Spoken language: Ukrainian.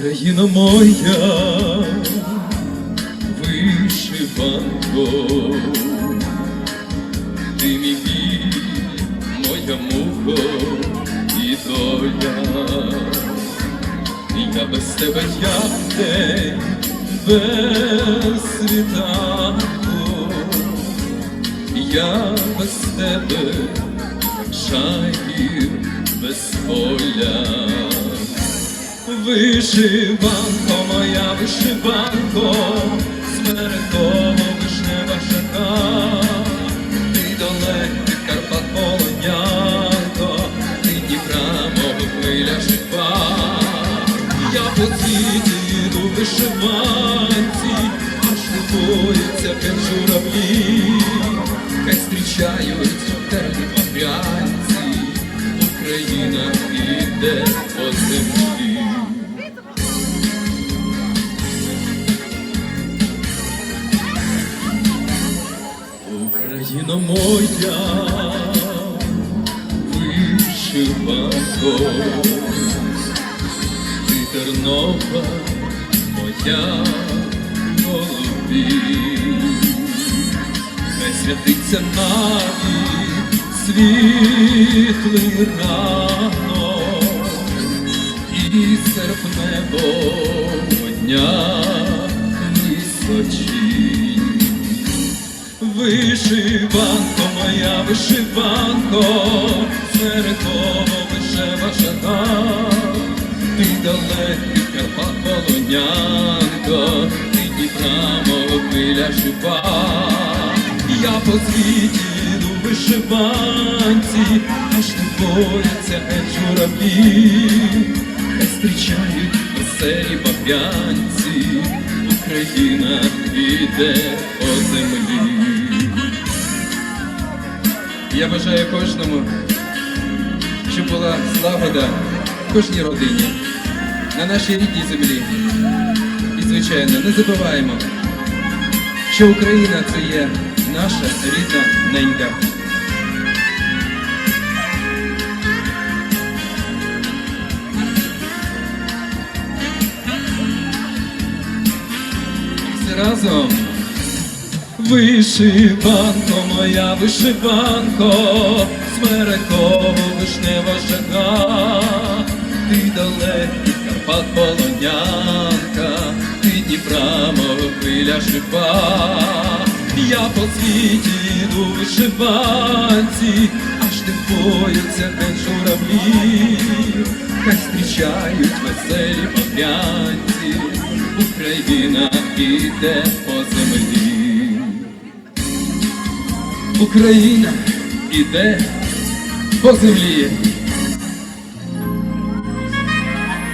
Україна моя, вишиванко, ти мій моя муко і доля, я без тебе як день без світанку, я без тебе шагір без поля. Вишиванко, моя вишиванко, смерекова вишнева шака, ти далекий Карпат полонянко, ти Дніпра, мов хвиля жива. Я по світі йду в вишиванці, аж боїться п'ять журавлі, хай зустрічають теплі багрянці, Україна іде по землі. Україна моя, вишиванко, ти тернова моя голубі, хай святиться навіть світлий ранок. І серпневого дня височінь. Вишиванко, моя вишиванко, середово вишева жага, ти далекий Карпат полонянко, ти Дніпра, хвиля жива. Я по світі йду вишиванці, аж не геть журавлі, хай зустрічають веселі баб'янці, Україна іде по землі. Я бажаю кожному, щоб була злагода в кожній родині, на нашій рідній землі. І, звичайно, не забуваємо, що Україна це є наша рідна ненька. Всі разом. Вишиванко, моя вишиванко, смереково вишнева жага, ти далекий Карпат полонянка, ти Дніпра, мов хвиля жива. Я по світі йду вишиванці, аж боються геть журавлі, хай зустрічають веселі пав'янці, Україна іде по землі. Україна іде по землі.